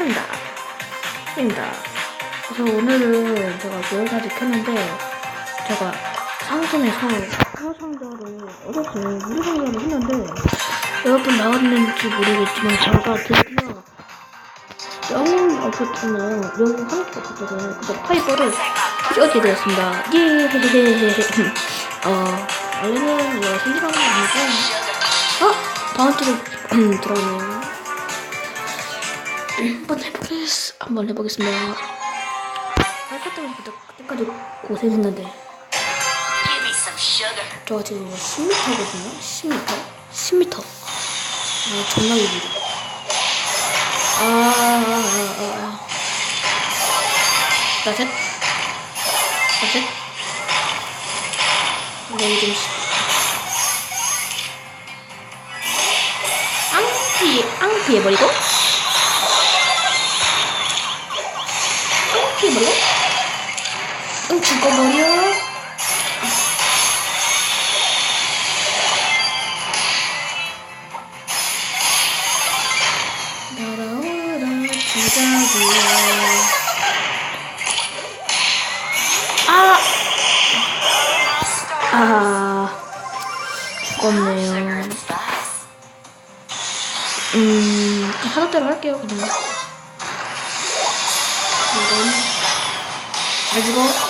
푼다. 푼다. 그래서 오늘은 제가 여기까지 켰는데 제가 상승에서 상상자를 어저께 무료상자를 했는데 여러분 나왔는지 모르겠지만 제가 드디어 영웅 어쨌든요, 영웅 한국 어프트는 그 파이버를 끼워지게 되었습니다. 예헤헤헤헤 어 원래는 이거 생기방이 아니고 어? 다음 주로 들어오네요 한번 해보겠, 한번 해보겠습니다. 발카트를 그때까지 고생했는데. 저 지금 10m거든요? 10m? 10m. 아, 존나 길이다. 아, 아, 아, 아, 아. 나 셋? 나 셋? 나 이름 앙피, 앙피 해버리고? 이거 뭐요? 날아오라 부자고요. 아! 아. 죽었네요. 음, 하나대로 할게요, 그냥. 잘 죽어.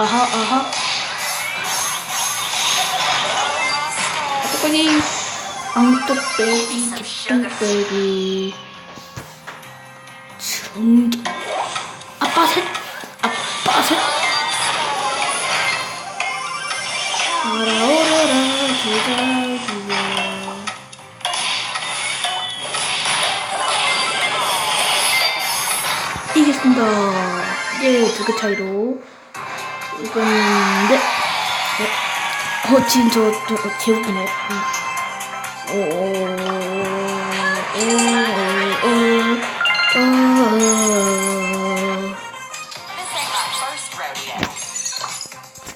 아하 아하. 어떡하니? 앙떡배기 기똥배기 정정 아빠 셋 아빠 셋. 알아오르라 기다리야 이겼습니다. 예 두 개 차이로 이거는 네. 네. 어 지금 저, 저 어, 개웃기네.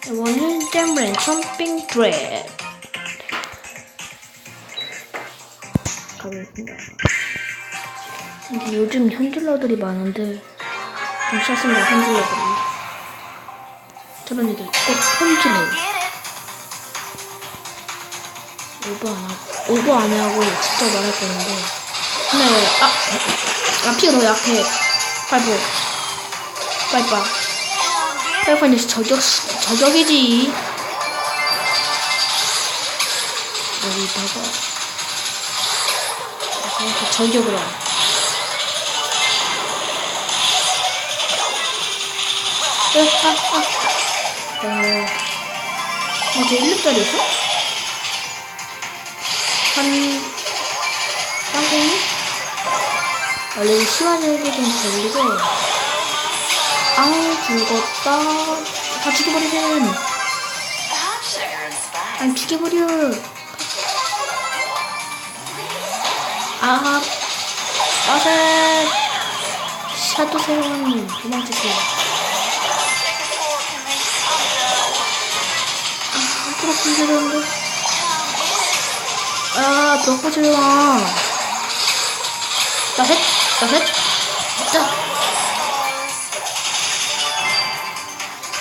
이거는 잼브랜 첨핑 드랩 가보겠습니다 근데 요즘 현질러들이 많은데 좀 쌌습니다 현질러들이 저런 애들 꼭 it? 오버 안 하고 오버 안 하고 진짜 말할 거는데. 근데 아, 아 피가 너무 약해. 파이브 파이브 파이브는 저격 저격이지. 여기다가 이렇게 저격을 하 아, 아, 아. 어, 어, 제 1렙짜리였어? 한 땅콩이? 원래 이 시간이 좀 걸리고 앙 죽었다. 다 spice. 안 죽여버려. 아 아세 샤도세원 도망치세요 아 그렇게 되는데 아 너까지 와 나셋. 나셋. 자.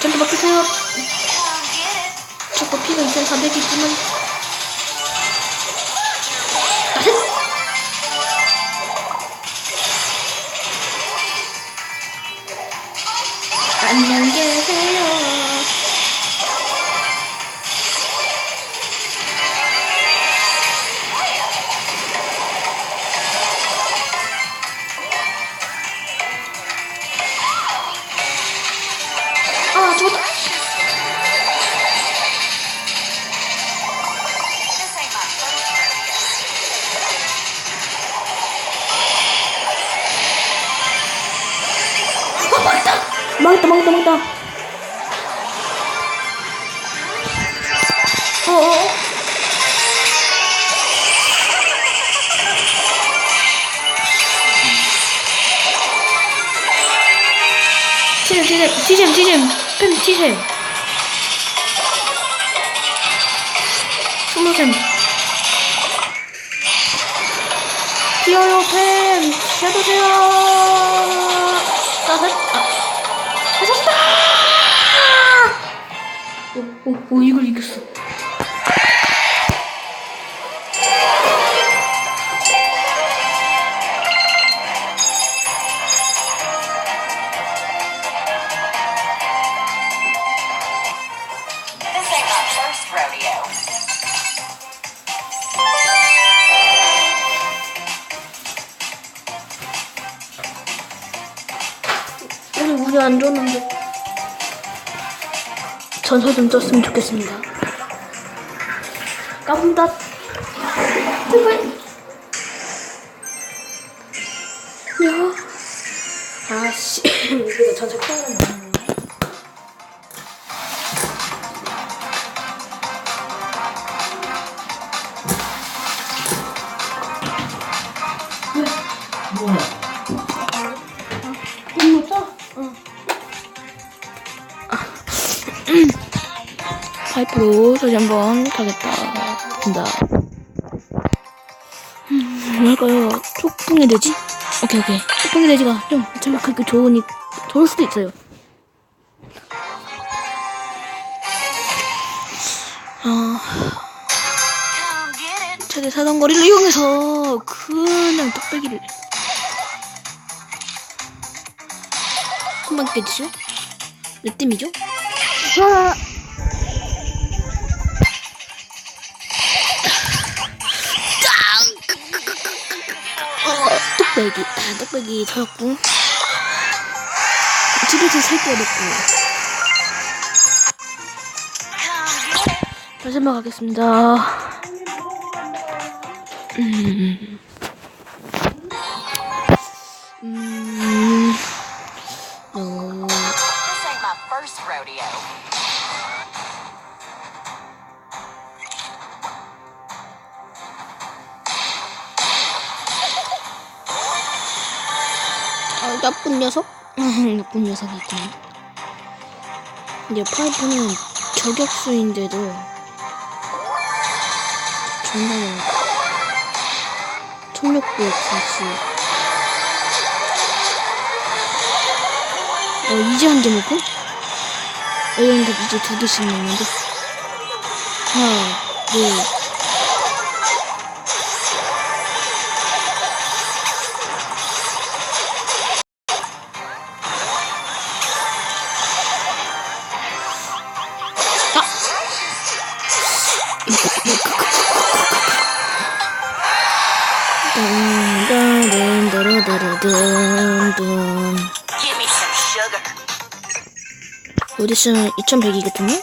전투 맡기세요. 자꾸 피가 2,400이 있지만 아, 죽었다. 아, 망했다. 망했다, 망했다, 망했다. 어어. 지금, 지금, 지금, 지금. 티셈 펜 티셈 스무셈 뛰어요 펜 해보세요. 따뜻 아 하셨다 오, 오, 오 이걸 이겼어 전설 좀 떴으면 좋겠습니다. 까분다 야. 아씨. 이거 전설 켜는 파이프로 다시 한번 가겠다. 된다. 음, 뭐랄까요? 쪽풍의 돼지? 오케이, 오케이. 쪽풍의 돼지가 좀, 참, 그렇게 좋으니, 좋을 수도 있어요. 아. 최대 사정거리를 이용해서 그냥 뚝배기를 한방 깨지죠? 몇 댐이죠? 와! 뚝배기. 아, 뚝배기 터졌고. 집에서 살게 됐고. 다시 한번 가겠습니다. 음. 음. 나쁜 녀석? 나쁜 녀석이 있긴 이제 파이프는 저격수인데도 정말 총력도 없이 어 이제 한 개 먹고? 이런데 이제 두 개씩 먹는데 하나 둘 some sugar. 오디션 2100이거든요?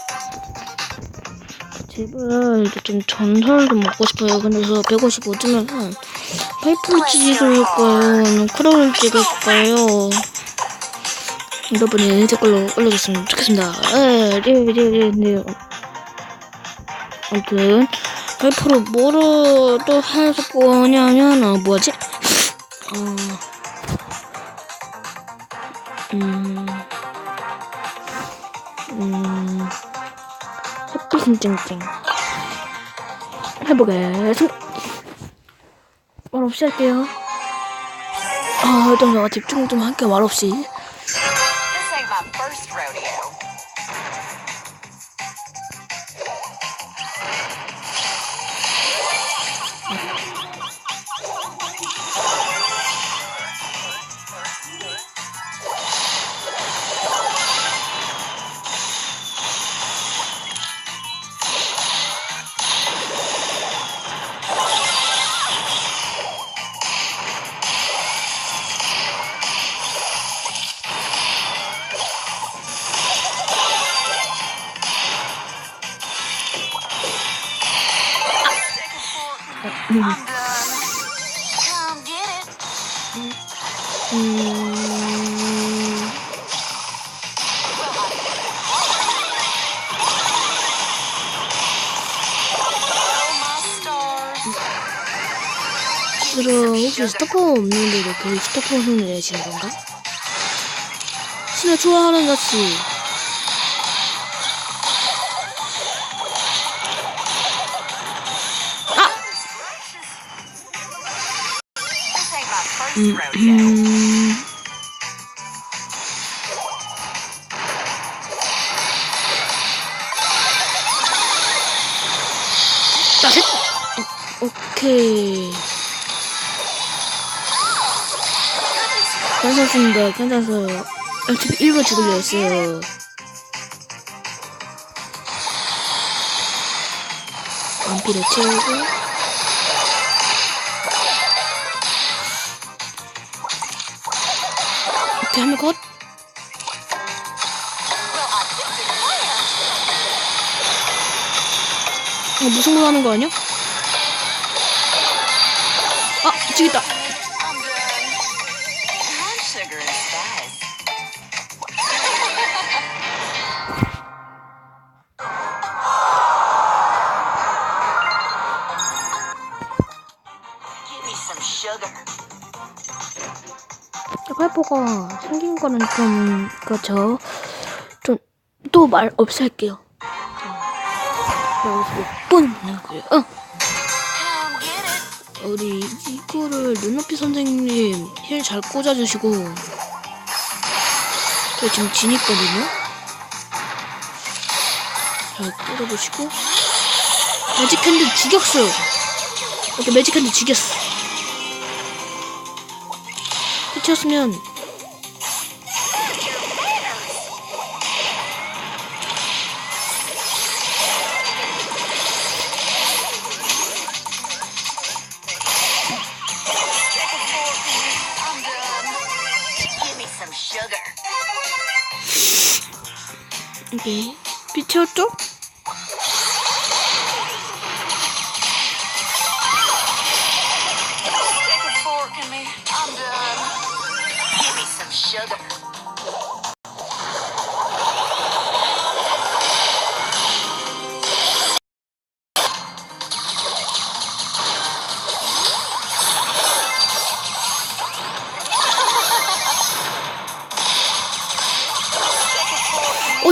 제발 이제 좀 전설도 먹고 싶어요. 그래서 155주면 파이프를 찍을까요? 크로를 찍을까요? 여러분이 댓글로 올려줬으면 좋겠습니다. 네, 네, 네, 네, 네. 아무튼 파이프로 뭐로 또 해서 거냐면 어, 뭐지? 어, 음, 음, 햇빛은 쨍쨍 해보겠습니다. 말 없이 할게요. 아, 일단 내가 집중 좀 할게요. 말 없이. This ain't my first rodeo. 그럼 혹시 스토퍼 없는데도 그 스토퍼 흉내 내시는 건가? 신을 좋아하는 것이 rodeo. 음... 나셋 오케이 괜찮습니다 괜찮아서 어차피 읽어 죽으려 했어요 완피를 채우고 이렇게 하면 컷 어, 무슨 거 하는 거 아니야? 아, 지겠다. 팔보가 생긴 거는 좀, 그렇죠. 좀, 또 말 없앨게요. 몇분 하고요. 어, Come get it. 우리 이거를 눈높이 선생님 힐 잘 꽂아주시고. 저 지금 진있거든요. 잘 꽂아주시고. 매직 핸드 죽였어요. 이렇게 매직 핸드 죽였어. Sugar. 이게 빛이었죠?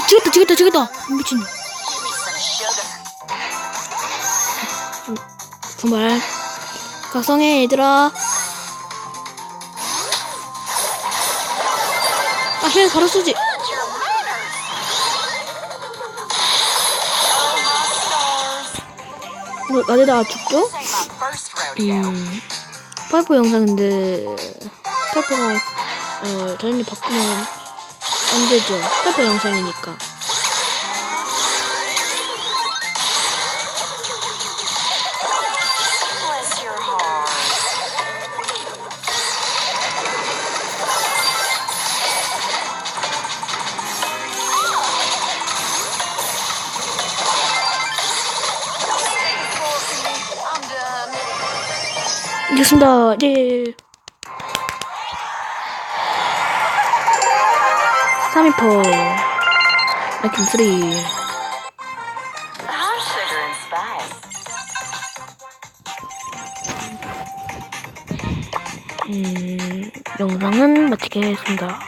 어, 지겠다, 지겠다, 지겠다. 미친. 정말. 각성해, 얘들아. 아, 힐 바로 쏘지. Oh. 뭐, 나대다 죽죠? 음, 파이프 영상인데, 파이프가, 어, 당연히 바꾸면 안 되죠. 파이프 영상이니까. 이겼습니다. 예. 3위퍼. 랭킹 3. I'm sugar and spice. 음, 영상은 마치게 하겠습니다.